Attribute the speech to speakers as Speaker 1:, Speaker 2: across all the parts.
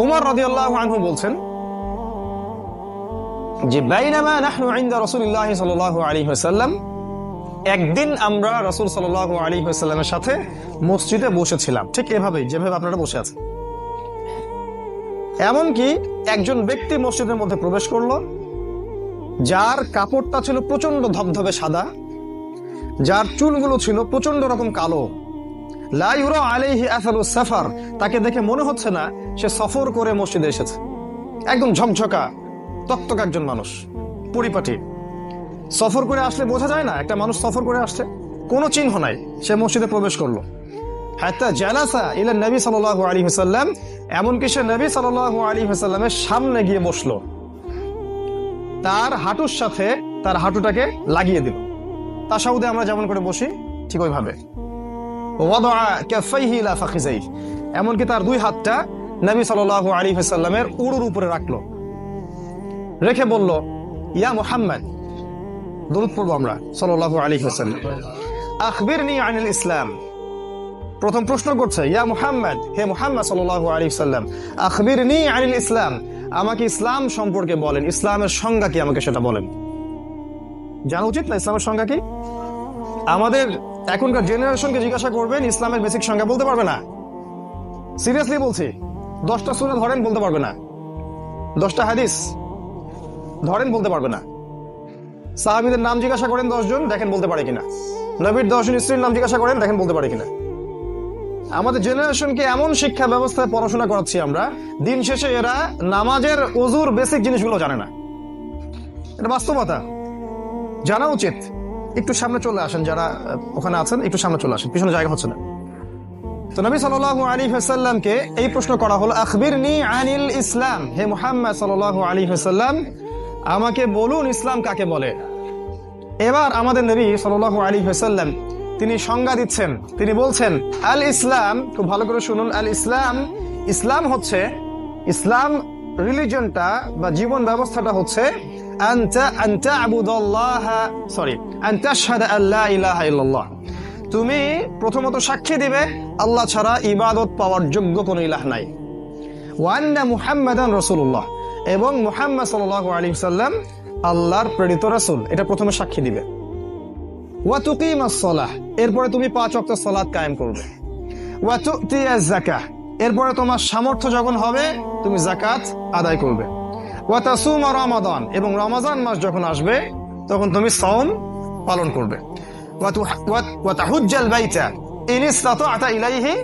Speaker 1: ওমর রাদিয়াল্লাহু আনহু বলছেন, যে বাইনামা নাহনু ইনদা রাসূলুল্লাহ সাল্লাল্লাহু আলাইহি ওয়াসাল্লাম, একদিন আমরা রাসূল সাল্লাল্লাহু আলাইহি ওয়াসাল্লামের সাথে মসজিদে বসেছিলাম। ঠিক এভাবেই, যেভাবে আপনারা বসে আছেন। এমনকি একজন ব্যক্তি মসজিদের মধ্যে প্রবেশ করল, যার কাপড়টা ছিল প্রচণ্ড ধবধবে সাদা, যার চুলগুলো ছিল প্রচণ্ড রকম কালো। সাফার। তাকে দেখে মনে হচ্ছে না সে সফর করে মসজিদে এসেছে। একদম ঝকঝকা তক্তক একজন মানুষ, পরিপাটি। সফর করে আসলে বোঝা যায় না, একটা মানুষ সফর করে আসছে কোনো চিহ্ন নাই, সে মসজিদে প্রবেশ করল। এমনকি সে সামনে গিয়ে বসল। তার হাঁটুর সাথে তার হাঁটুটাকে লাগিয়ে দিল। তাসাউদে আমরা যেমন করে বসি, ঠিক ওইভাবে। এমনকি তার দুই হাতটা নবী সাল্লাল্লাহু আলাইহি ওয়াসাল্লামের উড়ুর উপরে রাখল। রেখে বলল, ইয়া মুহাম্মদ, দরুদ পড়ব আমরা সাল্লাল্লাহু আলাইহি ওয়াসাল্লাম। আনিল ইসলাম। প্রথম প্রশ্ন করছে, ইয়া মুহাম্মদ, হে মুহাম্মদ সাল্লাল্লাহু আলাইহি ওয়াসাল্লাম, আখবিরনি আনিল ইসলাম। আমাকে ইসলাম সম্পর্কে বলেন, ইসলামের সংজ্ঞা কি আমাকে সেটা বলেন? জানা উচিত না ইসলামের সংজ্ঞা কি? আমাদের এখনকার জেনারেশনকে জিজ্ঞাসা করবেন, ইসলামের বেসিক সংজ্ঞা বলতে পারবে না? সিরিয়াসলি বলছি, দশটা সুরে ধরেন বলতে পারবে না। দশটা হাদিস ধরেন বলতে পারবে না। সাহাবিদের নাম জিজ্ঞাসা করেন দশজন, দেখেন বলতে পারে কিনা। নবীর দশজন স্ত্রীর নাম জিজ্ঞাসা করেন, দেখেন বলতে পারে কিনা। আমাদের জেনারেশনকে এমন শিক্ষা ব্যবস্থায় পড়াশোনা করাচ্ছি আমরা, দিন শেষে এরা নামাজের অজুর বেসিক জিনিসগুলো জানে না। এটা বাস্তবতা। জানা উচিত। একটু সামনে চলে আসেন যারা ওখানে আছেন, একটু সামনে চলে আসেন, পিছনে জায়গা হচ্ছে না। তো নবী সাল্লাল্লাহু আলাইহি ওয়াসাল্লামকে এই প্রশ্ন করা হলো আখবির নি আনিল ইসলাম? হে মুহাম্মদ সাল্লাল্লাহু আলাইহি ওয়াসাল্লাম, আমাকে বলুন ইসলাম কাকে বলে? এবার আমাদের নবী সাল্লাল্লাহু আলাইহি ওয়াসাল্লাম, তিনি সংজ্ঞা দিচ্ছেন, তিনি বলছেন, আল ইসলাম, খুব ভালো করে শুনুন, আল ইসলাম ইসলাম হচ্ছে, ইসলাম রিলিজনটা বা জীবন ব্যবস্থাটা হচ্ছে সরি আল্লাহ তুমি প্রথমত সাক্ষী দিবে, আল্লাহ ছাড়া ইবাদত পাওয়ার যোগ্য কোনো ইলাহ নাই। ওয়ান্না মুহাম্মাদান রাসূলুল্লাহ। এবং মুহাম্মদ সাল্লাল্লাহু আলাইহি সাল্লাম আল্লাহর প্রেরিত রাসূল। এটা প্রথমে সাক্ষী দিবে। এরপরে তুমি পাঁচ ওয়াক্ত সালাত কায়েম করবে। এরপরে তোমার সামর্থ্য যখন হবে, তুমি যাকাত আদায় করবে। রমাদান। এবং রমাজান মাস যখন আসবে, তখন তুমি সাওম পালন করবে। ইলাইহি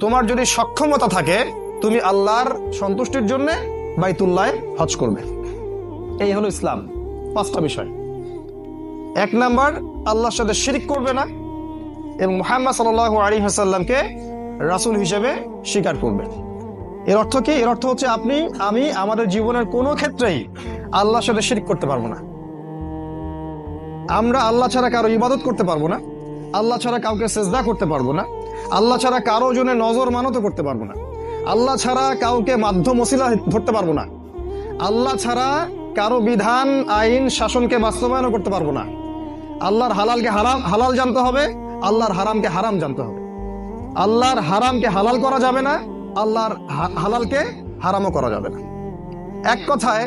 Speaker 1: তোমার যদি সক্ষমতা থাকে, তুমি আল্লাহর সন্তুষ্টির জন্য বাইতুল্লাহ হজ করবে। এই হলো ইসলাম। পাঁচটা বিষয়। এক নাম্বার, আল্লাহর সাথে শিরিক করবে না। এবং মুহাম্মদ সাল্লাল্লাহু আলাইহি ওয়াসাল্লামকে রাসূল হিসেবে স্বীকার করবে। এর অর্থ কি? এর অর্থ হচ্ছে আপনি, আমি আমাদের জীবনের কোনো ক্ষেত্রেই আল্লাহর সাথে শিরিক করতে পারব না। আমরা আল্লাহ ছাড়া কারও ইবাদত করতে পারব না। আল্লাহ ছাড়া কাউকে সেজদা করতে পারব না। আল্লাহ ছাড়া কারও জন্য নজর মানত করতে পারব না। আল্লাহ ছাড়া কাউকে মাধ্যম ওসিলা ধরতে পারব না। আল্লাহ ছাড়া কারও বিধান, আইন, শাসনকে বাস্তবায়ন করতে পারব না। আল্লাহর হালালকে হারাম, হালাল জানতে হবে, আল্লাহর হারামকে হারাম জানতে হবে। আল্লাহর হারামকে হালাল করা যাবে না আল্লাহর হালালকে হারামও করা যাবে না। এক কথায়,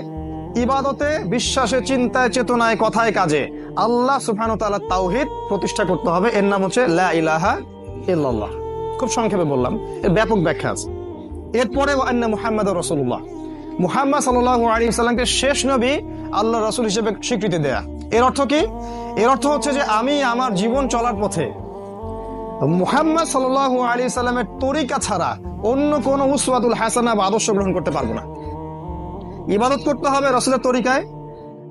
Speaker 1: ইবাদতে, বিশ্বাসে, চিন্তায়, চেতনায়, কথায়, কাজে আল্লাহ ওয়া তাআলা তাওহীদ প্রতিষ্ঠা করতে হবে। এর নাম হচ্ছে লা ইলাহা ইল্লাল্লাহ। খুব সংক্ষেপে বললাম, এর ব্যাপক ব্যাখ্যা আছে। এরপরে আন্না মুহাম্মদ রসুল্লাহ মুহাম্মদ সাল্লাল্লাহু আলাইহি সাল্লামকে শেষ নবী আল্লাহ রসুল হিসেবে স্বীকৃতি দেয়া। এর অর্থ কি? এর অর্থ হচ্ছে যে আমি আমার জীবন চলার পথে মুহাম্মদ সাল্লাল্লাহু আলাইহি সাল্লামের তরিকা ছাড়া অন্য কোনো উসওয়াতুল হাসানা বা আদর্শ গ্রহণ করতে পারব না। ইবাদত করতে হবে রসুলের তরিকায়,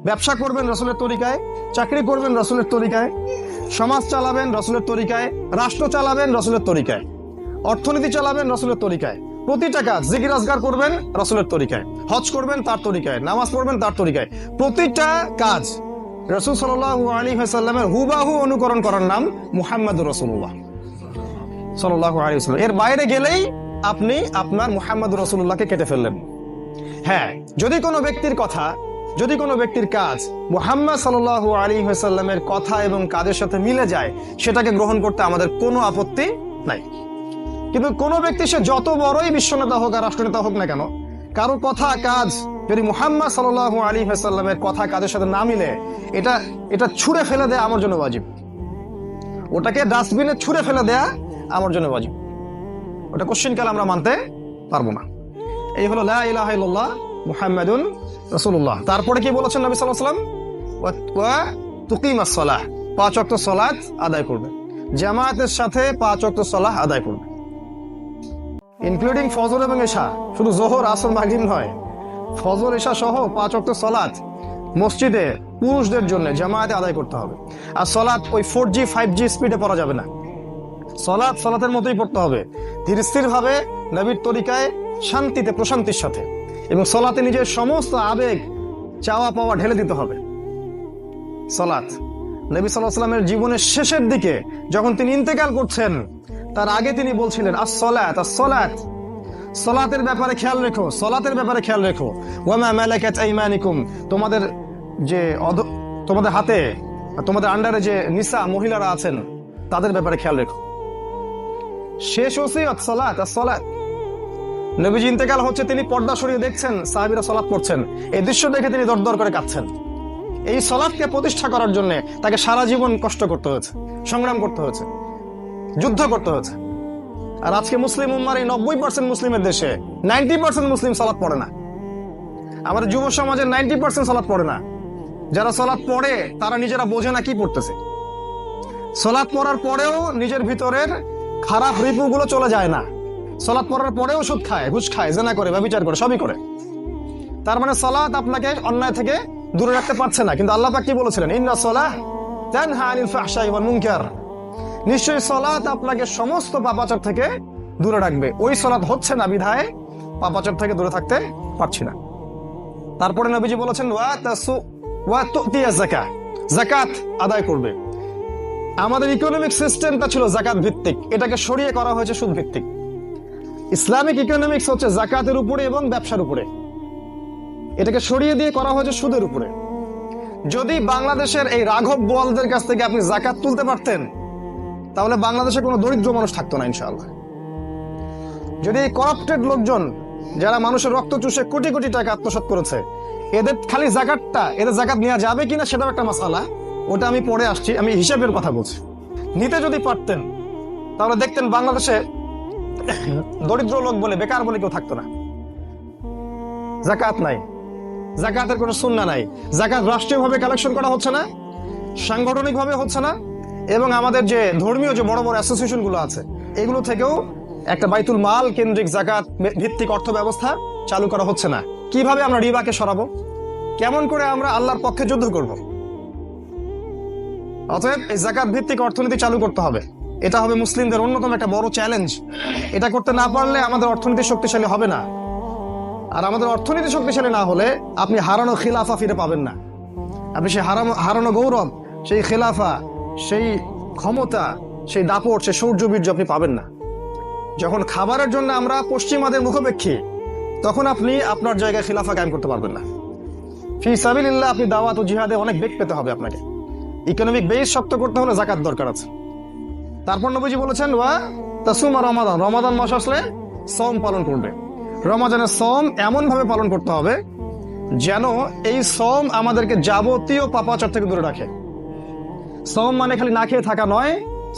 Speaker 1: ব্যবসা করবেন রসুলের তরিকায়, চাকরি করবেন রসুলের তরিকায়, সমাজ চালাবেন রসুলের তরিকায়, রাষ্ট্র চালাবেন রসুলের তরিকায়, অর্থনীতি চালাবেন রসুলের তরিকায়, প্রতিটা কাজ জিকির করবেন রসুলের তরিকায়, হজ করবেন তার তরিকায়, নামাজ পড়বেন তার তরিকায়। প্রতিটা কাজ রসুল সাল্লাহ আলী সাল্লামের হুবাহু অনুকরণ করার নাম মুহাম্মদ রসুল্লাহ সাল্লাহ আলী এর বাইরে গেলেই আপনি আপনার মুহাম্মদ রসুল্লাহকে কেটে ফেললেন। হ্যাঁ যদি কোনো ব্যক্তির কথা, যদি কোনো ব্যক্তির কাজ মুহাম্মদ সাল্লাহ আলী সাল্লামের কথা এবং কাজের সাথে মিলে যায়, সেটাকে গ্রহণ করতে আমাদের কোনো আপত্তি নাই। কিন্তু কোনো ব্যক্তি সে যত বড়ই বিশ্বনেতা হোক আর রাষ্ট্রনেতা হোক না কেন, কারও কথা, কাজ যদি মুহাম্মদ সাল আলী হাসাল্লামের কথা, কাজের সাথে না মিলে, এটা এটা ছুঁড়ে ফেলে দেয়া আমার জন্য বাজিব ওটাকে ডাস্টবিনে ছুঁড়ে ফেলে দেয়া আমার জন্য ওয়াজিব। ওটা কোশ্চিন কাল আমরা মানতে পারব না। এই হলো লা ইলাহা ইল্লাল্লাহ মুহাম্মাদুন রাসূলুল্লাহ। তারপরে কি বলেছেন নবী সাল্লাল্লাহু আলাইহি ওয়াসাল্লাম? সালাহ, পাঁচ ওয়াক্ত সালাত আদায় করবে। জামায়াতের সাথে পাঁচ ওয়াক্ত সালাহ আদায় করবে। ইনক্লুডিং ফজর এবং এশা, শুধু জোহর, আসর, মাগরিব নয়। ফজর, এশা সহ পাঁচ ওয়াক্ত সালাত মসজিদে পুরুষদের জন্য জামায়াতে আদায় করতে হবে। আর সলাৎ ওই ফোর জি ফাইভ জি স্পিডে পড়া যাবে না। সলাৎ সলাতের মতোই পড়তে হবে। ধীর স্থির ভাবে নবীর তরিকায়, শান্তিতে, প্রশান্তির সাথে। এবং সলাতে নিজের সমস্ত আবেগ, চাওয়া পাওয়া ঢেলে দিতে হবে। সলাৎ। নবী সাল্লাহ সাল্লামের জীবনের শেষের দিকে যখন তিনি ইন্তেকাল করছেন, তার আগে তিনি বলছিলেন আর সলাত আর সলাত সলাতের ব্যাপারে খেয়াল রেখো, সলাতের ব্যাপারে খেয়াল রেখো। তোমাদের যে তোমাদের হাতে, তোমাদের আন্ডারে যে নিসা মহিলারা আছেন, তাদের ব্যাপারে খেয়াল রেখো। শেষ ওসিয়ত সলাত, আর সলাত। নবীজি ইন্তেকাল হচ্ছে, তিনি পর্দা সরিয়ে দেখছেন, সাহাবিরা সলাৎ পড়ছেন। এই দৃশ্য দেখে তিনি দরদর করে কাঁদছেন। এই সলাৎকে প্রতিষ্ঠা করার জন্য তাকে সারা জীবন কষ্ট করতে হয়েছে, সংগ্রাম করতে হয়েছে, যুদ্ধ করতে হয়েছে। আর আজকে মুসলিম উম্মার এই নব্বই পার্সেন্ট মুসলিমের দেশে নাইনটি পার্সেন্ট মুসলিম সলাৎ পড়ে না। আমাদের যুব সমাজের নাইনটি পার্সেন্ট সলাৎ পড়ে না। যারা সলাৎ পড়ে, তারা নিজেরা বোঝে না কি পড়তেছে। সলাৎ পড়ার পরেও নিজের ভিতরের খারাপ রিপুগুলো চলে যায় না। সলাৎ পড়ার পরেও সুদ খায়, ঘুষ খায়, জেনা করে বা বিচার করে, সবই করে। তার মানে সলাৎ আপনাকে অন্যায় থেকে দূরে রাখতে পারছে না। কিন্তু আল্লাহ পাক কি বলেছিলেন? ইন্না সলাহ তানহা নিশ্চয়ই সলাৎ আপনাকে সমস্ত পাপাচার থেকে দূরে রাখবে। ওই সলাৎ হচ্ছে না বিধায় পাপাচার থেকে দূরে থাকতে পারছি না। তারপরে নবীজি বলেছেন, ওয়া তাসু, ওয়া তুতিয়া যাকাত যাকাত আদায় করবে। আমাদের ইকোনমিক সিস্টেমটা ছিল জাকাত ভিত্তিক এটাকে সরিয়ে করা হয়েছে সুদ ভিত্তিক ইসলামিক ইকোনমিক্স হচ্ছে জাকাতের উপরে এবং ব্যবসার উপরে। এটাকে সরিয়ে দিয়ে করা হয়েছে সুদের উপরে। যদি বাংলাদেশের এই রাঘব বোয়ালদের কাছ থেকে আপনি জাকাত তুলতে পারতেন, তাহলে বাংলাদেশে কোনো দরিদ্র মানুষ থাকতো না, ইনশাআল্লাহ। যদি এই করাপ্টেড লোকজন, যারা মানুষের রক্ত চুষে কোটি কোটি টাকা আত্মসাৎ করেছে, এদের খালি জাকাতটা, এদের জাকাত নেওয়া যাবে কিনা সেটাও একটা মাসালা। ওটা আমি পরে আসছি, আমি হিসাবের কথা বলছি। নিতে যদি পারতেন, তাহলে দেখতেন বাংলাদেশে দরিদ্র লোক বলে, বেকার বলে কেউ থাকতো না। জাকাত নাই। জাকাতের কোনো সুন্না নাই। জাকাত রাষ্ট্রীয়ভাবে কালেকশন করা হচ্ছে না, সাংগঠনিকভাবে হচ্ছে না, এবং আমাদের যে ধর্মীয় যে বড় বড় অ্যাসোসিয়েশনগুলো আছে, এগুলো থেকেও একটা বাইতুল মাল কেন্দ্রিক জাকাত ভিত্তিক অর্থ ব্যবস্থা চালু করা হচ্ছে না। কীভাবে আমরা রিবাকে সরাবো? কেমন করে আমরা আল্লাহর পক্ষে যুদ্ধ করব? অতএব এই জাকাত ভিত্তিক অর্থনীতি চালু করতে হবে। এটা হবে মুসলিমদের অন্যতম একটা বড় চ্যালেঞ্জ এটা করতে না পারলে আমাদের অর্থনীতি শক্তিশালী হবে না। আর আমাদের অর্থনীতি শক্তিশালী না হলে আপনি হারানো খিলাফা ফিরে পাবেন না। আপনি সেই হারানো হারানো গৌরব, সেই খেলাফা, সেই ক্ষমতা, সেই দাপট, সেই সৌর্যবীর্য আপনি পাবেন না। যখন খাবারের জন্য আমরা পশ্চিমাদের মুখোপেক্ষী তখন আপনি আপনার জায়গায় খিলাফা কায়েম করতে পারবেন না। ফি সাবিল্লাহ আপনি দাওয়াত ও জিহাদে অনেক বেগ পেতে হবে আপনাকে। ইকোনমিক বেস শক্ত করতে হলে জাকাত দরকার আছে। তারপর নবীজি বলেছেন, ওয়া তাসুমা রমাদান। রমাদান মাস আসলে সম পালন করবে। রমাদানের সম এমন ভাবে পালন করতে হবে যেন এই সম আমাদেরকে যাবতীয় পাপাচার থেকে দূরে রাখে। সম মানে খালি না খেয়ে থাকা নয়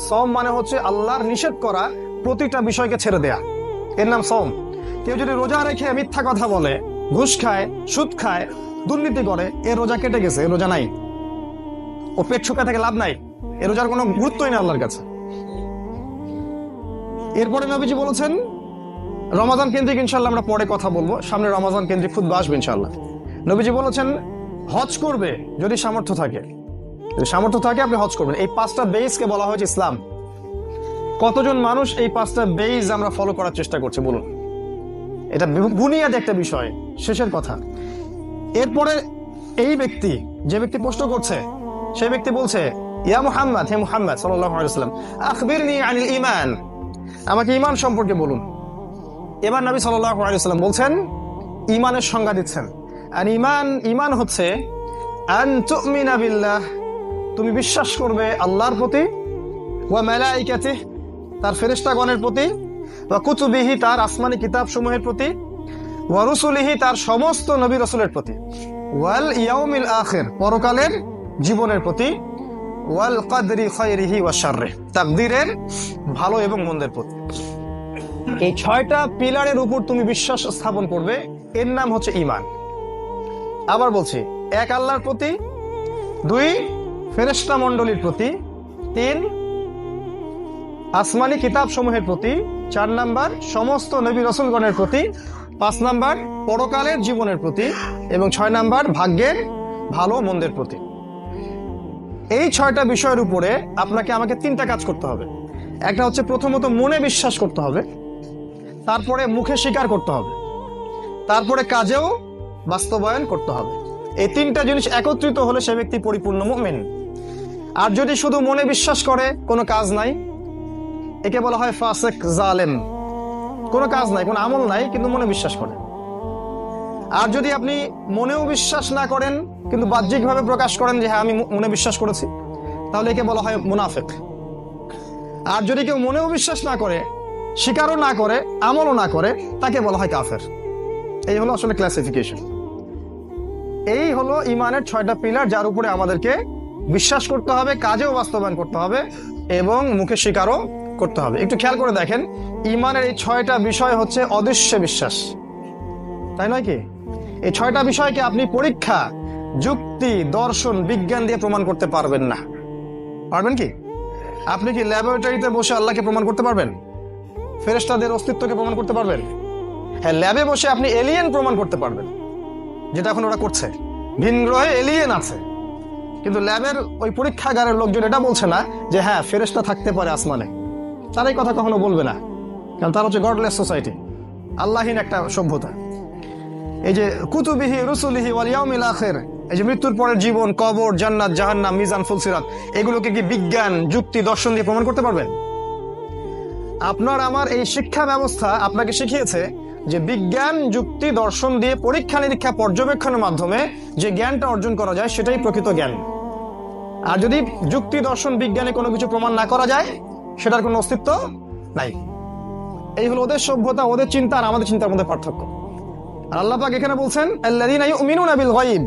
Speaker 1: সম মানে হচ্ছে আল্লাহর নিষেধ করা প্রতিটা বিষয়কে ছেড়ে দেয়া। এর নাম সম কেউ যদি রোজা রেখে মিথ্যা কথা বলে, ঘুষ খায়, সুদ খায়, দুর্নীতি করে, এ রোজা কেটে গেছে রোজা নাই। ও পেট শুকা থেকে লাভ নাই। এ রোজার কোনো গুরুত্বই না আল্লাহর কাছে। এরপরে নবীজি বলেছেন, রমাজান কেন্দ্রিক ইনশাল্লাহ আমরা পরে কথা বলব। সামনে রমাজান কেন্দ্রিক খুদ্ আসবে ইনশাল্লাহ নবীজি বলেছেন, হজ করবে যদি সামর্থ্য থাকে। সামর্থ্য থাকে, আপনি হজ করবেন। এই পাঁচটা বেসকে বলা হয়েছে ইসলাম। কতজন মানুষ এই পাঁচটা বেইজ আমরা ফলো করার চেষ্টা করছে, বলুন। এটা বুনিয়াদ একটা বিষয়, শেষের কথা। এরপরে এই ব্যক্তি, যে ব্যক্তি প্রশ্ন করছে সেই ব্যক্তি বলছে, ইয়া মুহাম্মদ, হে মুহাম্মদ ওয়াসাল্লাম, আখবিরনি আনিল ঈমান। আমাকে ঈমান সম্পর্কে বলুন। এবার নবী ওয়াসাল্লাম বলছেন, ঈমানের সংজ্ঞা দিচ্ছেন। আর ঈমান ঈমান হচ্ছে তুমি বিশ্বাস করবে আল্লাহর প্রতি, ওয়া মালাইকাতিহ, তার ফেরেশতাগণের প্রতি বা কুতুবিহি, তার আসমানি কিতাব সমূহের প্রতি ওয়ারুসুলিহি তার সমস্ত নবী রসুলের প্রতি। ওয়াল ইয়াউমিল আখির, পরকালের জীবনের প্রতি ওয়াল কাদরি খায়রিহি ওয়া শাররি, তাকদীরের ভালো এবং মন্দের প্রতি। এই ছয়টা পিলারের উপর তুমি বিশ্বাস স্থাপন করবে, এর নাম হচ্ছে ইমান আবার বলছি, এক আল্লাহর প্রতি, দুই ফেরেশতা মণ্ডলীর প্রতি, তিন আসমানি কিতাব সমূহের প্রতি, চার নাম্বার সমস্ত নবী রসুলগণের প্রতি, পাঁচ নাম্বার পরকালের জীবনের প্রতি, এবং ছয় নাম্বার ভাগ্যের ভালো মন্দের প্রতি। এই ছয়টা বিষয়ের উপরে আপনাকে আমাকে তিনটা কাজ করতে হবে। একটা হচ্ছে প্রথমত মনে বিশ্বাস করতে হবে, তারপরে মুখে স্বীকার করতে হবে, তারপরে কাজেও বাস্তবায়ন করতে হবে। এই তিনটা জিনিস একত্রিত হলে সে ব্যক্তি পরিপূর্ণ মুমিন। আর যদি শুধু মনে বিশ্বাস করে, কোনো কাজ নাই, একে বলা হয় ফাসেক জালেম। কোনো কাজ নাই, কোনো আমল নাই, কিন্তু মনে বিশ্বাস করে। আর যদি আপনি মনেও বিশ্বাস না করেন, কিন্তু বাহ্যিকভাবে প্রকাশ করেন যে হ্যাঁ আমি মনে বিশ্বাস করেছি, তাহলে একে বলা হয় মুনাফেক। আর যদি কেউ মনেও বিশ্বাস না করে, স্বীকারও না করে, আমলও না করে, তাকে বলা হয় কাফের। এই হলো আসলে ক্লাসিফিকেশন এই হলো ইমানের ছয়টা পিলার যার উপরে আমাদেরকে বিশ্বাস করতে হবে, কাজেও বাস্তবায়ন করতে হবে, এবং মুখে স্বীকারও করতে হবে। একটু খেয়াল করে দেখেন, ইমানের এই ছয়টা বিষয় হচ্ছে অদৃশ্য বিশ্বাস তাই নয় কি? এই ছয়টা বিষয়কে আপনি পরীক্ষা, যুক্তি, দর্শন, বিজ্ঞান দিয়ে প্রমাণ করতে পারবেন না। পারবেন কি? আপনি কি ল্যাবরেটরিতে বসে আল্লাহকে প্রমাণ করতে পারবেন? ফেরেশতাদের অস্তিত্বকে প্রমাণ করতে পারবেন? হ্যাঁ ল্যাবে বসে আপনি এলিয়েন প্রমাণ করতে পারবেন, যেটা এখন ওরা করছে। ভিন গ্রহে এলিয়েন আছে। কিন্তু ল্যাবের ওই পরীক্ষাগারের লোকজন এটা বলছে না যে হ্যাঁ ফেরেশতা থাকতে পারে আসমানে। তারাই কথা কখনো বলবে না, কারণ তারা হচ্ছে গডলেস সোসাইটি আল্লাহীন একটা সভ্যতা। এই যে কুতুবিহি রসুলিহি ওয়াল ইয়াউমিল আখির, এই যে মৃত্যুর পরের জীবন, কবর, জান্নাত, জাহান্নাম, মিজান, ফুলসিরাত, এগুলোকে কি বিজ্ঞান, যুক্তি, দর্শন দিয়ে প্রমাণ করতে পারবেন? আপনার, আমার এই শিক্ষা ব্যবস্থা আপনাকে শিখিয়েছে যে বিজ্ঞান, যুক্তি, দর্শন দিয়ে পরীক্ষা নিরীক্ষা পর্যবেক্ষণের মাধ্যমে যে জ্ঞানটা অর্জন করা যায়, সেটাই প্রকৃত জ্ঞান। আর যদি যুক্তি, দর্শন, বিজ্ঞানে কোনো কিছু প্রমাণ না করা যায়, সেটার কোনো অস্তিত্ব নাই। এই হলো ওদের সভ্যতা, ওদের চিন্তা, আর আমাদের চিন্তার মধ্যে পার্থক্য। আর আল্লাহ পাক এখানে বলছেন, আল্লাযীনা ইউমিনুনা বিল গায়ব।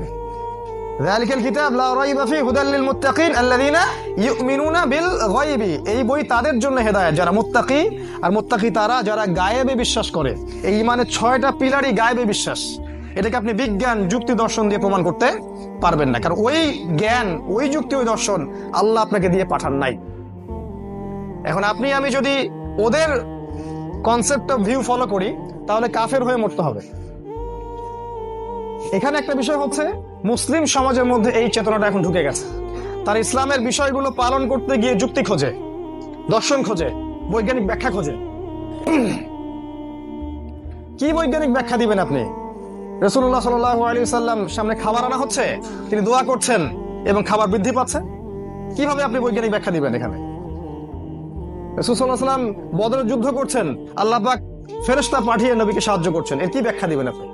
Speaker 1: লা রাইবা ফি হুদাল লিল মুত্তাকিন। আল্লাযীনা ইউমিনুনা বিল গায়বি। এই বই তাদের জন্য হেদায়েত, যারা মুত্তাকি, আর মুত্তাকি তারা যারা গায়েবে বিশ্বাস করে। এই ইমানের ছয়টা পিলারই গায়েবে বিশ্বাস। এটাকে আপনি বিজ্ঞান, যুক্তি, দর্শন দিয়ে প্রমাণ করতে পারবেন না। কারণ ওই জ্ঞান, ওই যুক্তি, ওই দর্শন আল্লাহ আপনাকে দিয়ে পাঠান নাই। এখন আপনি, আমি যদি ওদের কনসেপ্ট অফ ভিউ ফলো করি, তাহলে কাফের হয়ে মরতে হবে। এখানে একটা বিষয় হচ্ছে, মুসলিম সমাজের মধ্যে এই চেতনাটা এখন ঢুকে গেছে। তার ইসলামের বিষয়গুলো পালন করতে গিয়ে যুক্তি খোঁজে, দর্শন খোঁজে, বৈজ্ঞানিক ব্যাখ্যা খোঁজে। কি বৈজ্ঞানিক ব্যাখ্যা দিবেন আপনি? রসুল্লাহ সাল আলী সাল্লাম সামনে খাবার আনা হচ্ছে, তিনি দোয়া করছেন এবং খাবার বৃদ্ধি পাচ্ছে। কীভাবে আপনি বৈজ্ঞানিক ব্যাখ্যা দিবেন এখানে? রসুল্লাহ সাল্লাম বদরের যুদ্ধ করছেন, আল্লাহ পাক ফেরেশতা পাঠিয়ে নবীকে সাহায্য করছেন। এর কি ব্যাখ্যা দিবেন আপনি?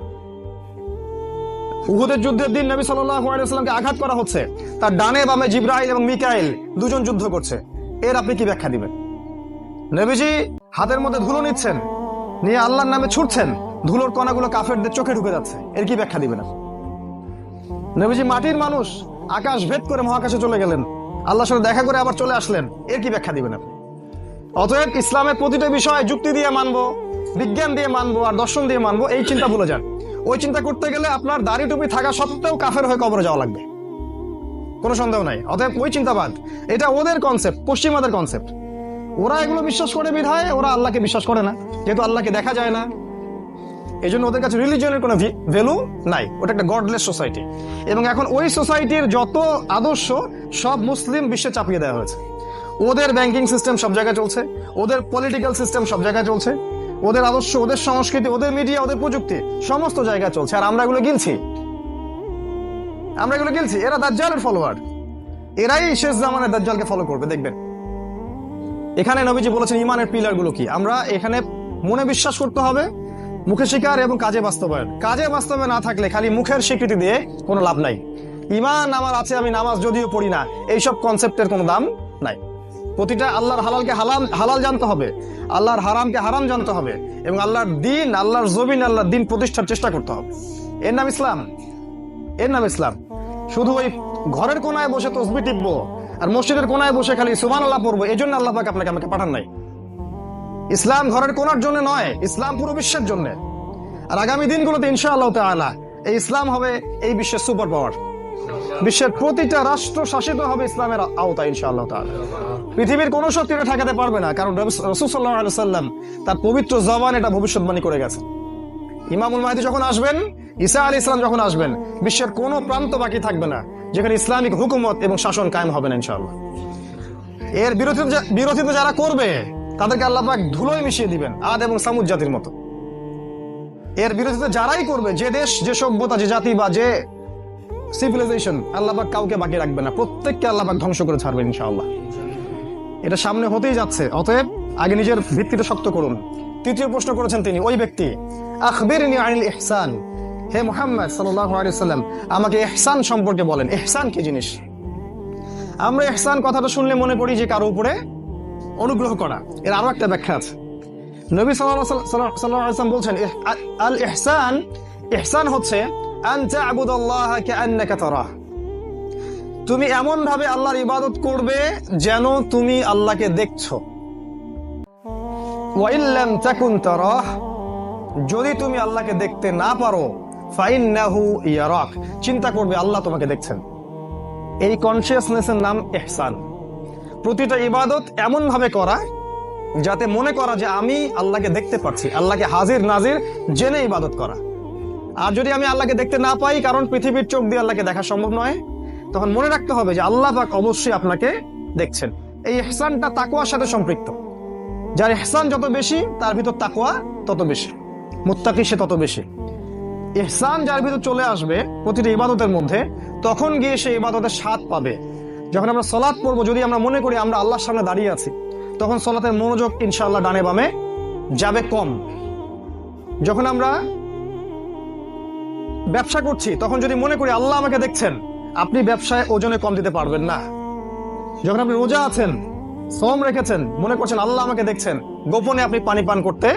Speaker 1: উহুদের যুদ্ধের দিন নবী সাল্লামকে আঘাত করা হচ্ছে। তার ডানে বামে জিব্রাইল এবং মিকাইল দুজন যুদ্ধ করছে। এর আপনি কি ব্যাখ্যা দিবেন? নবীজি হাতের মধ্যে ধুলো নিচ্ছেন, নিয়ে আল্লাহর নামে ছুটছেন, ধুলোর কণাগুলো কাফেরদের চোখে ঢুকে যাচ্ছে। এর কি ব্যাখ্যা দিবেন নবীজি মাটির মানুষ, আকাশ ভেদ করে মহাকাশে চলে গেলেন। আল্লাহর সাথে দেখা করে আবার চলে আসলেন। এর কি ব্যাখ্যা দিবেন আপনি? অতএব ইসলামের প্রতিটা বিষয় যুক্তি দিয়ে মানবো, বিজ্ঞান দিয়ে মানবো আর দর্শন দিয়ে মানবো, এই চিন্তা ভুলে যান। ওই চিন্তা করতে গেলে আপনার দাড়ি টুপি থাকা সত্ত্বেও কাফের হয়ে কবরে যাওয়া লাগবে। কোনো সন্দেহ নাই। অতএব ওই চিন্তাবাদ, এটা ওদের কনসেপ্ট পশ্চিমাদের কনসেপ্ট ওরা এগুলো বিশ্বাস করে বিধায়, ওরা আল্লাহকে বিশ্বাস করে না। যেহেতু আল্লাহকে দেখা যায় না। এই জন্য ওদের কাছে রিলিজনের কোনো ভ্যালু নাই। ওটা একটা গডলেস সোসাইটি। এবং এখন ওই সোসাইটির যত আদর্শ, সব মুসলিম বিশ্বে চাপিয়ে দেওয়া হয়েছে। ওদের ব্যাংকিং সিস্টেম সব জায়গায় চলছে। ওদের পলিটিক্যাল সিস্টেম সব জায়গায় চলছে। ওদের আদর্শ, ওদের সংস্কৃতি, ওদের মিডিয়া ওদের প্রযুক্তি, সমস্ত জায়গায় চলছে। আর আমরা এগুলো গিলছি। আমরা এগুলো গিলছি। এরা দাজ্জালের ফলোয়ার এরাই শেষ জামানের দাজ্জালকে ফলো করবে, দেখবেন। এখানে নবীজি বলেছেন, ইমানের পিলারগুলো কি? আমরা এখানে মনে বিশ্বাস করতে হবে, মুখে স্বীকার এবং কাজে বাস্তবায়ন। কাজে বাস্তবায়ন না থাকলে খালি মুখের স্বীকৃতি দিয়ে কোনো লাভ নাই। ইমান আমার আছে, আমি নামাজ যদিও পড়ি না। এইসব কনসেপ্টের কোনো দাম নাই। প্রতিটা আল্লাহর হালালকে হালাল হালাল জানতে হবে। আল্লাহর হারামকে হারাম জানতে হবে। এবং আল্লাহর দিন, আল্লাহর জমিন, আল্লাহর দিন প্রতিষ্ঠার চেষ্টা করতে হবে। এর নাম ইসলাম। এর নাম ইসলাম। শুধু ওই ঘরের কোনায় বসে তসবি টিপবো আর মসজিদের কোনায় বসে খালি সুমান আল্লাহ পড়ব এই জন্য আল্লাহ পাক আপনাকে আমাকে পাঠান নাই। ইসলাম ঘরের কোনার জন্য নয়, ইসলাম পুরো বিশ্বের জন্য। আর আগামী দিনগুলোতে ইনশা আল্লাহ তাআলা এই ইসলাম হবে এই বিশ্বের সুপার পাওয়ার। বিশ্বের প্রতিটা রাষ্ট্র শাসিত হবে ইসলামের আওতায় ইনশা আল্লাহ তাআলা। পৃথিবীর কোনো শক্তি এটা ঠেকাতে পারবে না, কারণ রসুল তার পবিত্র জবান এটা ভবিষ্যৎবাণী করে গেছে ইমামুল মাহিদি যখন আসবেন, ঈসা আলী ইসলাম যখন আসবেন, বিশ্বের কোনো প্রান্ত বাকি থাকবে না, যেখানে ইসলামিক হুকুমত এবং শাসন কায়েম হবে না, ইনশাআল্লাহ। এর বিরোধিতা বিরোধিতা যারা করবে, তাদেরকে আল্লাহ পাক ধুলোয় মিশিয়ে দিবেন, আদ এবং সামুদ জাতির মতো। এর বিরোধিতা যারাই করবে, যে দেশ, যে সভ্যতা, যে জাতি বা যে সিভিলাইজেশন আল্লাহ পাক কাউকে বাকি রাখবে না। প্রত্যেককে আল্লাহ পাক ধ্বংস করে ছাড়বেন ইনশাআল্লাহ। এটা সামনে হতেই যাচ্ছে, অতএব আগে নিজের ভিত্তিটা শক্ত করুন। তৃতীয় প্রশ্ন করেছেন তিনি, ওই ব্যক্তি, আখবিরনি আনিল ইহসান। হে মুহাম্মদ আমাকে ইহসান সম্পর্কে বলেন। ইহসান কি জিনিস? আমরা ইহসান কথাটা শুনলে মনে করি যে কারও উপরে অনুগ্রহ করা। এর আরও একটা ব্যাখ্যা আছে। নবী সাল্লাল্লাহু আলাইহি সাল্লাম বলছেন আল ইহসান ইহসান হচ্ছে তুমি এমন ভাবে আল্লাহর ইবাদত করবে যেন তুমি আল্লাহকে দেখছ। যদি তুমি আল্লাহকে দেখতে না পারো চিন্তা করবে আল্লাহ তোমাকে দেখছেন। এই কনসিয়াসনেসের নাম এহসান প্রতিটা ইবাদত এমন ভাবে করা যাতে মনে করা যে আমি আল্লাহকে দেখতে পাচ্ছি আল্লাহকে হাজির নাজির জেনে ইবাদত করা। আর যদি আমি আল্লাহকে দেখতে না পাই, কারণ পৃথিবীর চোখ দিয়ে আল্লাহকে দেখা সম্ভব নয়, তখন মনে রাখতে হবে যে আল্লাহ পাক অবশ্যই আপনাকে দেখছেন। এই ইহসানটা তাকুয়ার সাথে সম্পৃক্ত। যার ইহসান যত বেশি, তার ভিতর তাকুয়া তত বেশি। মুত্তাকি সে তত বেশি। এহসান যার ভিতর চলে আসবে প্রতিটা ইবাদতের মধ্যে, তখন গিয়ে সে ইবাদতের স্বাদ পাবে। যখন আমরা সলাৎ পড়ব, যদি আমরা মনে করি আমরা আল্লাহর সামনে দাঁড়িয়ে আছি, তখন সলাতের মনোযোগ ইনশাআল্লাহ ডানে বামে যাবে কম। যখন আমরা ব্যবসা করছি, তখন যদি মনে করি আল্লাহ আমাকে দেখছেন, আপনি ব্যবসায় ওজনে কম দিতে পারবেন না। যখন আপনি রোজা আছেন শ্রম রেখেছেন, মনে করছেন আল্লাহ আমাকে দেখছেন, গোপনে আপনি পানি পান করতে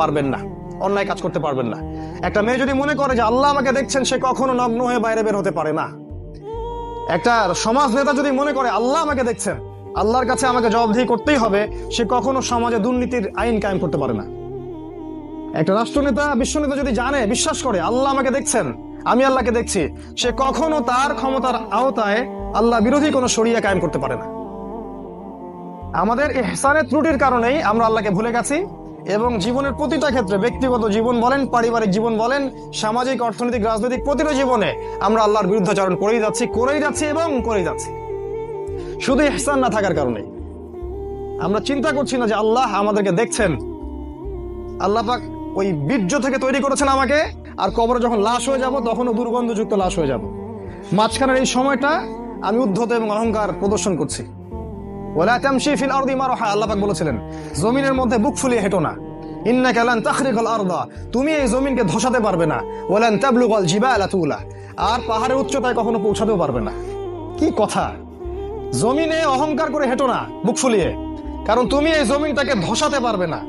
Speaker 1: পারবেন না, অন্যায় কাজ করতে পারবেন না। একটা মেয়ে যদি মনে করে যে আল্লাহ আমাকে দেখছেন, সে কখনো নগ্ন হয়ে বাইরে বের হতে পারে না। একটা সমাজ নেতা যদি মনে করে আল্লাহ আমাকে দেখছেন, আল্লাহর কাছে আমাকে জবাবদিহি করতেই হবে, সে কখনো সমাজে দুর্নীতির আইন কায়েম করতে পারে না। একটা রাষ্ট্রনেতা, বিশ্বনেতা যদি জানে, বিশ্বাস করে, আল্লাহ আমাকে দেখছেন, আমি আল্লাহকে দেখছি, সে কখনো তার ক্ষমতার আওতায় আল্লাহ বিরোধী কোনো শরিয়া কায়েম করতে পারে না। আমাদের এহসানের ত্রুটির কারণেই আমরা আল্লাহকে ভুলে গেছি এবং জীবনের প্রতিটা ক্ষেত্রে ব্যক্তিগত জীবন বলেন, পারিবারিক জীবন বলেন, সামাজিক, অর্থনৈতিক, রাজনৈতিক প্রতিটা জীবনে আমরা আল্লাহর বিরুদ্ধাচরণ করেই যাচ্ছি করেই যাচ্ছি এবং করেই যাচ্ছি। শুধু এহসান না থাকার কারণে। আমরা চিন্তা করছি না যে আল্লাহ আমাদেরকে দেখছেন। আল্লাহ পাক ওই বীর্য থেকে তৈরি করেছেন আমাকে, আর কবরে যখন লাশ হয়ে যাব, তখনও দুর্গন্ধযুক্ত লাশ হয়ে যাব। মাঝখানের এই সময়টা আমি উদ্ধত এবং অহংকার প্রদর্শন করছি। ওয়ালা তামশি ফিল আরদি মারহা আল্লাহ বলেছিলেন, জমিনের মধ্যে বুক ফুলিয়ে হেঁটো না। ইন্নাকা লান তাখরিকাল আরদা, তুমি এই জমিনকে ধসাতে পারবে না। ওয়ালান তাবলুগাল জিবালা তুলা, আর পাহাড়ের উচ্চতায় কখনো পৌঁছাতেও পারবে না। কি কথা? জমিনে অহংকার করে হেঁটো না, বুক ফুলিয়ে। কারণ তুমি এই জমিনটাকে ধসাতে পারবে না।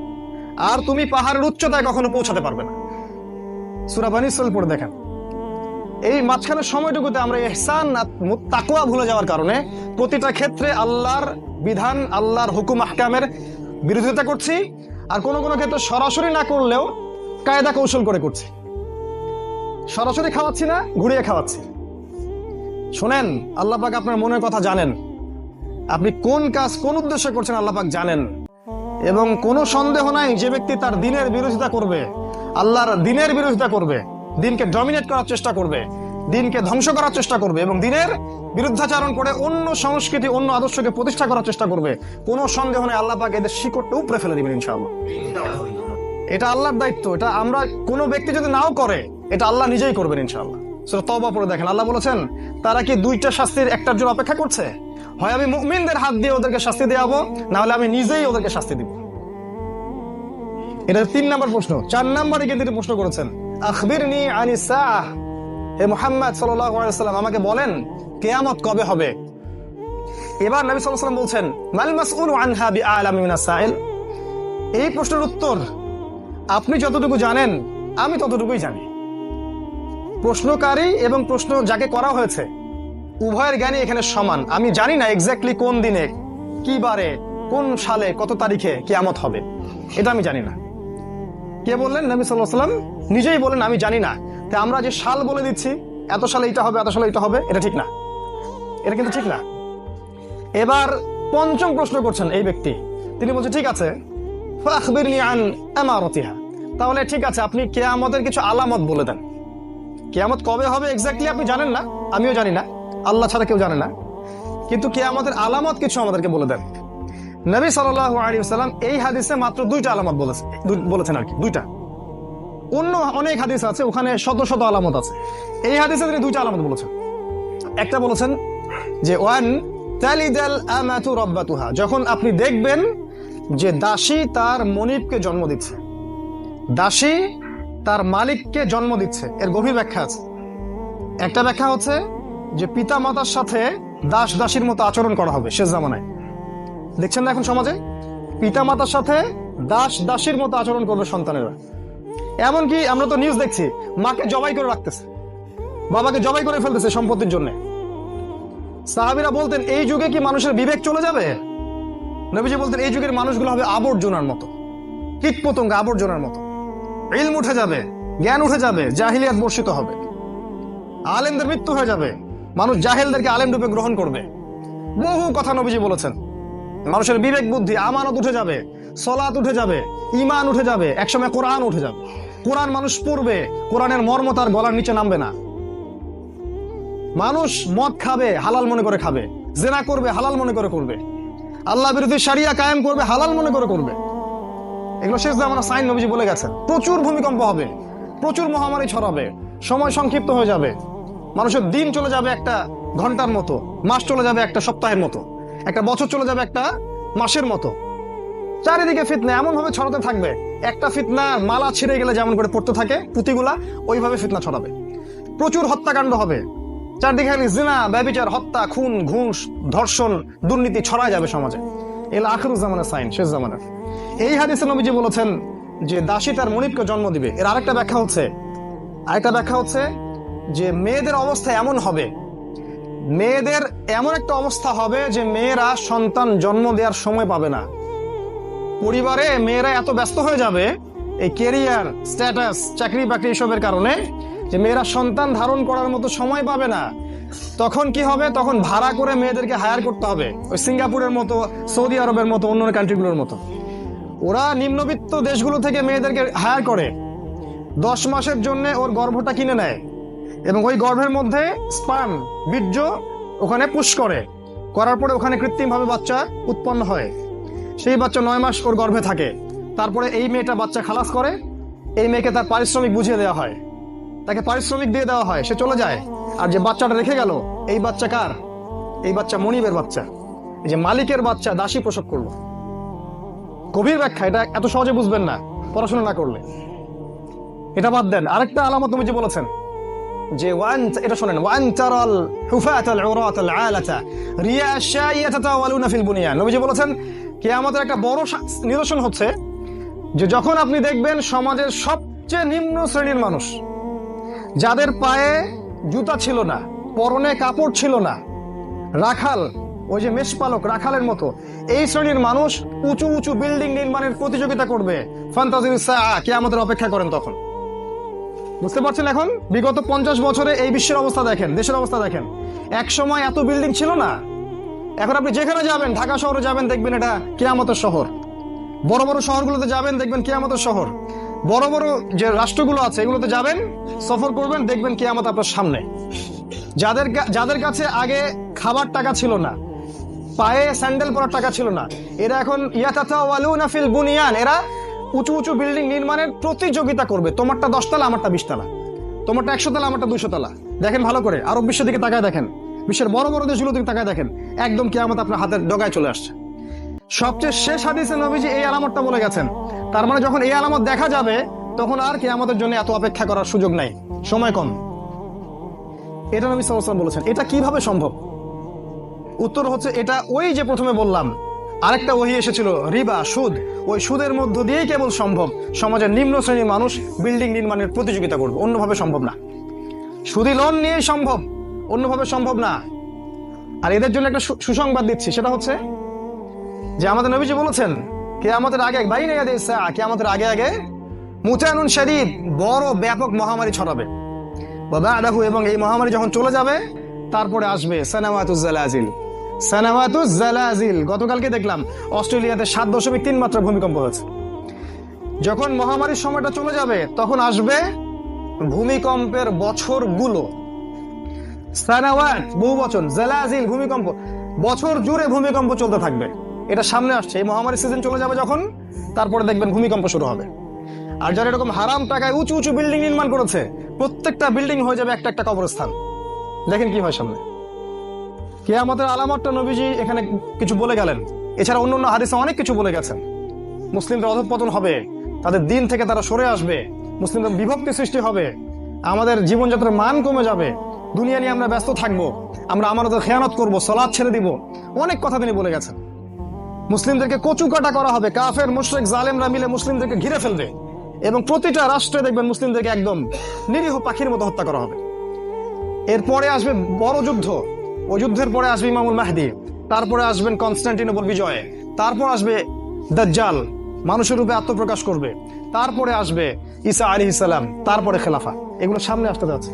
Speaker 1: আর তুমি পাহাড়ের উচ্চতায় কখনো পৌঁছাতে পারবে না। সুরা বানী ইসরাইল পড়ে দেখেন। এই মাঝখানের সময়টুকুতে আমরা এহসান তাকওয়া ভুলে যাওয়ার কারণে প্রতিটা ক্ষেত্রে আল্লাহর বিধান, আল্লাহর হুকুম, আহকামের বিরোধিতা করছি আর কোনো কোনো ক্ষেত্রে সরাসরি না করলেও কায়দা কৌশল করে করছি। সরাসরি খাওয়াচ্ছি না, ঘুরিয়ে খাওয়াচ্ছি। শোনেন, আল্লাহ পাক আপনার মনের কথা জানেন। আপনি কোন কাজ কোন উদ্দেশ্যে করছেন আল্লাহ পাক জানেন। এবং কোনো সন্দেহ নাই যে ব্যক্তি তার দিনের বিরোধিতা করবে। আল্লাহর দিনের বিরোধিতা করবে। দিনকে ডমিনেট করার চেষ্টা করবে। দিনকে ধ্বংস করার চেষ্টা করবে এবং দিনের বিরুদ্ধাচারণ করে অন্য সংস্কৃতি, অন্য আদর্শকে প্রতিষ্ঠা করার চেষ্টা করবে। কোনো সন্দেহ নেই, আল্লাহ পাক এদের শিকড়টা উপরে ফেলে দিবেন ইনশাআল্লাহ। এটা আল্লাহর দায়িত্ব, এটা আমরা কোনো ব্যক্তি যদি নাও করে, এটা আল্লাহ নিজেই করবেন ইনশাআল্লাহ। সেটা তবা পড়ে দেখেন, আল্লাহ বলেছেন, তারা কি দুইটা শাস্তির একটার জন্য অপেক্ষা করছে? হয় আমি মুমিনদের হাত দিয়ে ওদেরকে শাস্তি দেওয়াবো না হলে আমি নিজেই ওদেরকে শাস্তি দিব। এটা তিন নম্বর প্রশ্ন। চার নম্বরে কিন্তু তিনি প্রশ্ন করেছেন, আখবিরনি আনি হে মুহাম্মদ সাল্লাম আমাকে বলেন, কেয়ামত কবে হবে? এবার নবী ওয়াসাল্লাম বলছেন এই প্রশ্নের উত্তর, আপনি যতটুকু জানেন, আমি ততটুকুই জানি। প্রশ্নকারী এবং প্রশ্ন যাকে করা হয়েছে উভয়ের জ্ঞানই এখানে সমান। আমি জানি না এক্স্যাক্টলি কোন দিনে কি বারে, কোন সালে, কত তারিখে কেয়ামত হবে। এটা আমি জানি না। কে বললেন? নবী সাল্লাহ সাল্লাম নিজেই বলেন, আমি জানি না। তাই আমরা যে সাল বলে দিচ্ছি, এত সালে এটা হবে, এত সালে এটা হবে, এটা ঠিক না। এটা কিন্তু ঠিক না। এবার পঞ্চম প্রশ্ন করছেন এই ব্যক্তি। তিনি বলছেন, ঠিক আছে তাহলে ঠিক আছে, আপনি কেয়ামতের কিছু আলামত বলে দেন। কেয়ামত কবে হবে এক্স্যাক্টলি আপনি জানেন না, আমিও জানি না। আল্লাহ ছাড়া কেউ জানে না। কিন্তু কে আমাদের আলামত কিছু আমাদেরকে বলে দেন। নবী সাল্লাল্লাহু আলাইহি ওয়াসাল্লাম এই হাদিসে মাত্র দুইটা আলামত বলেছে বলেছেন আর কি, দুইটা। অন্য অনেক হাদিস আছে, ওখানে শত শত আলামত আছে। এই হাদিসে তিনি দুইটা আলামত বলেছেন। একটা বলেছেন যে, ওয়ান তালিদাল আমাতু রাব্বাতুহা, যখন আপনি দেখবেন যে দাসী তার মনিবকে জন্ম দিচ্ছে। দাসী তার মালিককে জন্ম দিচ্ছে। এর গভীর ব্যাখ্যা আছে। একটা ব্যাখ্যা হচ্ছে যে পিতা মাতার সাথে দাস দাসীর মতো আচরণ করা হবে শেষ জামানায়। দেখছেন না এখন সমাজে? পিতা মাতার সাথে দাস দাসীর মতো আচরণ করবে সন্তানেরা। এমনকি আমরা তো নিউজ দেখছি, মাকে জবাই করে রাখতেছে। বাবাকে জবাই করে ফেলতেছে সম্পত্তির জন্য। সাহাবিরা বলতেন, এই যুগে কি মানুষের বিবেক চলে যাবে? নবীজি বলতেন, এই যুগের মানুষগুলো হবে আবর্জনার মতো। কীট পতঙ্গ আবর্জনার মতো। ইলম উঠে যাবে, জ্ঞান উঠে যাবে, জাহিলিয়াত বর্ষিত হবে। আলেমদের মৃত্যু হয়ে যাবে। মানুষ জাহেলদেরকে আলেম রূপে গ্রহণ করবে। বহু কথা নবীজি বলেছেন। মানুষের বিবেক বুদ্ধি, আমানত উঠে যাবে সলাত উঠে যাবে ইমান উঠে যাবে, একসময় কোরআন উঠে যাবে। কোরআন মানুষ পড়বে, কোরআনের মর্ম তার গলার নিচে নামবে না। মানুষ মদ খাবে, হালাল মনে করে খাবে। জেনা করবে, হালাল মনে করে করবে। আল্লাহ বিরোধী সারিয়া কায়েম করবে, হালাল মনে করে করবে। এগুলো শেষ জামানা সাইন নবীজি বলে গেছেন। প্রচুর ভূমিকম্প হবে, প্রচুর মহামারী ছড়াবে, সময় সংক্ষিপ্ত হয়ে যাবে। মানুষের দিন চলে যাবে একটা ঘণ্টার মতো, মাস চলে যাবে একটা সপ্তাহের মতো, একটা বছর চলে যাবে একটা মাসের মতো। চারিদিকে ফিতনা এমন ভাবে ছড়াতে থাকবে, একটা ফিতনা মালা ছিঁড়ে গেলে যেমন করে পড়তে থাকে, পুঁতিগুলা ওইভাবে ফিতনা ছড়াবে। প্রচুর হত্যাকাণ্ড হবে। চারদিকে খালি জিনা, ব্যবিচার, হত্যা, খুন, ঘুষ, ধর্ষণ, দুর্নীতি ছড়ায় যাবে সমাজে। এগুলো আখরুজ জামানের সাইন, শেষ জামানের। এই হাদিসে নবীজি বলেছেন যে দাসী তার মনিবকে জন্ম দিবে। এর আরেকটা ব্যাখ্যা হচ্ছে, আরেকটা ব্যাখ্যা হচ্ছে যে মেয়েদের অবস্থা এমন হবে। মেয়েদের এমন একটা অবস্থা হবে যে মেয়েরা সন্তান জন্ম দেওয়ার সময় পাবে না। পরিবারে মেয়েরা এত ব্যস্ত হয়ে যাবে, এই কেরিয়ার স্ট্যাটাস চাকরি বাকরি এসবের কারণে, যে মেয়েরা সন্তান ধারণ করার মতো সময় পাবে না। তখন কি হবে? তখন ভাড়া করে মেয়েদেরকে হায়ার করতে হবে। ওই সিঙ্গাপুরের মতো, সৌদি আরবের মতো অন্য কান্ট্রিগুলোর মতো। ওরা নিম্নবিত্ত দেশগুলো থেকে মেয়েদেরকে হায়ার করে। দশ মাসের জন্য ওর গর্ভটা কিনে নেয়। এবং ওই গর্ভের মধ্যে স্পার্ম বীর্য ওখানে পুশ করে। করার পরে ওখানে কৃত্রিমভাবে বাচ্চা উৎপন্ন হয়। সেই বাচ্চা নয় মাস ওর গর্ভে থাকে। তারপরে এই মেয়েটা বাচ্চা খালাস করে। এই মেয়েকে তার পারিশ্রমিক বুঝিয়ে দেওয়া হয়। তাকে পারিশ্রমিক দিয়ে দেওয়া হয়। সে চলে যায়। আর যে বাচ্চাটা রেখে গেল, এই বাচ্চা কার? এই বাচ্চা মনিবের বাচ্চা। এই যে মালিকের বাচ্চা দাসী প্রসব করল। গভীর ব্যাখ্যা, এটা এত সহজে বুঝবেন না, পড়াশোনা না করলে। এটা বাদ দেন। আরেকটা আলামত তুমি যে বলেছেন যে বলেছেন একটা বড় নিদর্শন হচ্ছে যে যখন আপনি দেখবেন সমাজের সবচেয়ে নিম্ন শ্রেণির মানুষ, যাদের পায়ে জুতা ছিল না, পরনে কাপড় ছিল না, রাখাল, ওই যে মেষপালক রাখালের মতো, এই শ্রেণির মানুষ উঁচু উঁচু বিল্ডিং নির্মাণের প্রতিযোগিতা করবে। ফান্তাজির কে আমাদের অপেক্ষা করেন তখন। বুঝতে পারছেন এখন? বিগত পঞ্চাশ বছরে এই বিশ্বের অবস্থা দেখেন, দেশের অবস্থা দেখেন। এক সময় এত বিল্ডিং ছিল না। এখন আপনি যেখানে যাবেন, ঢাকা শহরে যাবেন, দেখবেন এটা কেয়ামতের শহর। বড় বড় শহরগুলোতে যাবেন, দেখবেন কেয়ামতের শহর। বড় বড় যে রাষ্ট্রগুলো আছে, এগুলোতে যাবেন, সফর করবেন, দেখবেন কেয়ামত আপনার সামনে। যাদের যাদের কাছে আগে খাবার টাকা ছিল না, পায়ে স্যান্ডেল পরার টাকা ছিল না, এরা এখন ইয়াতাতাওয়ালুনা ফিল বুনিয়ান, এরা উঁচু উঁচু বিল্ডিং নির্মাণের প্রতিযোগিতা করবে। তোমারটা দশতলা, আমারটা বিশতলা। তোমারটা একশো তলা আমারটা দুইশো তলা দেখেন ভালো করে, আরব বিশ্বের দিকে তাকায় দেখেন। বিশ্বের বড় বড় দেশগুলোর দিকে তাকায় দেখেন। একদম কেয়ামত আপনার হাতের ডগায় চলে আসছে। সবচেয়ে শেষ হাদিসে নবীজি এই আলামতটা বলে গেছেন। তার মানে যখন এই আলামত দেখা যাবে, তখন আর কেয়ামতের জন্য এত অপেক্ষা করার সুযোগ নাই। সময় কম। এটা নবী আলাইহি বলেছেন। এটা কীভাবে সম্ভব? উত্তর হচ্ছে, এটা ওই যে প্রথমে বললাম। আরেকটা ওহি এসেছিল, রিবা, সুদ। ওই সুদের মধ্য দিয়েই কেবল সম্ভব সমাজের নিম্ন শ্রেণির মানুষ বিল্ডিং নির্মাণের প্রতিযোগিতা করবে। অন্যভাবে সম্ভব না। সুদি লোন নিয়েই সম্ভব, অন্যভাবে সম্ভব না। আর এদের জন্য একটা সুসংবাদ দিচ্ছি, সেটা হচ্ছে যে আমাদের নবীজি বলেছেন কে আমাদের আগে ভাই নেই কে আমাদের আগে আগে মুতানুন শরীফ বড় ব্যাপক মহামারী ছড়াবে। বাদাহু, এবং এই মহামারী যখন চলে যাবে, তারপরে আসবে সানামাতুজ গতকালকে দেখলাম অস্ট্রেলিয়াতে সাত দশমিক তিন মাত্রা ভূমিকম্প হয়েছে। যখন মহামারীর সময়টা চলে যাবে, তখন আসবে ভূমিকম্পের ভূমিকম্প, বছর জুড়ে ভূমিকম্প চলতে থাকবে। এটা সামনে আসছে, এই মহামারী সিজন চলে যাবে যখন, তারপরে দেখবেন ভূমিকম্প শুরু হবে। আর যারা এরকম হারাম টাকায় উঁচু উঁচু বিল্ডিং নির্মাণ করেছে, প্রত্যেকটা বিল্ডিং হয়ে যাবে একটা একটা কবরস্থান। দেখেন কি হয় সামনে। কে আমাদের আলামতটা নবীজি এখানে কিছু বলে গেলেন। এছাড়া অন্য অন্য হাদিসে অনেক কিছু বলে গেছেন। মুসলিমদের অধঃপতন হবে, তাদের দিন থেকে তারা সরে আসবে, মুসলিমদের বিভক্তি সৃষ্টি হবে, আমাদের জীবনযাত্রার মান কমে যাবে, দুনিয়া নিয়ে আমরা ব্যস্ত থাকব, আমরা আমাদের খেয়ানত করব সলাদ ছেড়ে দিব। অনেক কথা তিনি বলে গেছেন। মুসলিমদেরকে কচু কাটা করা হবে, কাফের, মুশরিক, জালেমরা মিলে মুসলিমদেরকে ঘিরে ফেলবে এবং প্রতিটা রাষ্ট্রে দেখবেন মুসলিমদেরকে একদম নিরীহ পাখির মতো হত্যা করা হবে। এরপরে আসবে বড় যুদ্ধ। ওই যুদ্ধের পরে আসবে ইমামুল মাহদি, তারপরে আসবেন কনস্ট্যান্টিনোপল বিজয়, তারপর আসবে দাজ্জাল, মানুষের রূপে আত্মপ্রকাশ করবে, তারপরে আসবে ঈসা আলী ইসালাম তারপরে খেলাফা। এগুলো সামনে আসতে যাচ্ছে।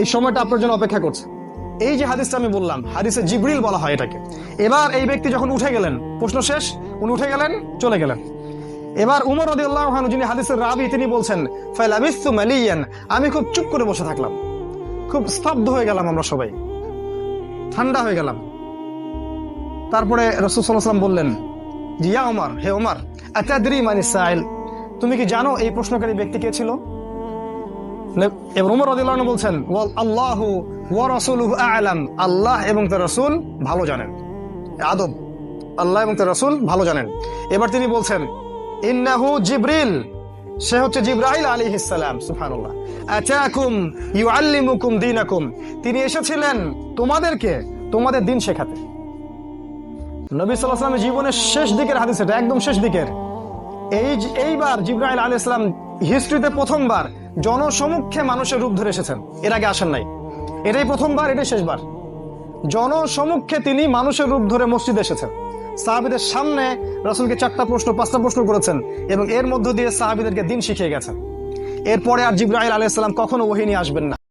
Speaker 1: এই সময়টা আপনার জন্য অপেক্ষা করছে। এই যে হাদিসটা আমি বললাম, হাদিসে জিবরিল বলা হয় এটাকে। এবার এই ব্যক্তি যখন উঠে গেলেন, প্রশ্ন শেষ, উনি উঠে গেলেন, চলে গেলেন। এবার উমর যিনি হাদিসের রাবি, তিনি বলছেন আমি খুব চুপ করে বসে থাকলাম। খুব স্তব্ধ হয়ে গেলাম আমরা সবাই। ঠান্ডা হয়ে গেলাম। তারপরে রসুল বললেন জিয়া ওমর, হে ওমর মানে সাইল, তুমি কি জানো এই প্রশ্নকারী ব্যক্তি কে ছিল? বলছেন আল্লাহু আ'লাম, আল্লাহ এবং তার রাসূল ভালো জানেন। আদব, আল্লাহ এবং তার রাসূল ভালো জানেন। এবার তিনি বলছেন, ইন্নাহু জিবরিল সে হচ্ছে জিব্রাইল আলাইহিস সালাম, সুবহানাল্লাহ। আতাকুম ইউআল্লিমুকুম দীনাকুম। তিনি এসেছিলেন তোমাদেরকে, তোমাদের দিন শেখাতে। নবী ওয়াসাল্লামের জীবনের শেষ দিকের হাদিস, এটা একদম শেষ দিকের। এই এইবার জিব্রাহিল আলী ইসলাম হিস্ট্রিতে প্রথমবার জনসমক্ষে মানুষের রূপ ধরে এসেছেন। এর আগে আসেন নাই। এটাই প্রথমবার, এটাই শেষবার। জনসমক্ষে তিনি মানুষের রূপ ধরে মসজিদে এসেছেন। সাহাবিদের সামনে রসুলকে চারটা প্রশ্ন, পাঁচটা প্রশ্ন করেছেন এবং এর মধ্য দিয়ে সাহাবিদেরকে দিন শিখিয়ে গেছেন। এরপরে আর জিব্রাহিল আলাইসালাম কখনো ওহিনী আসবেন না।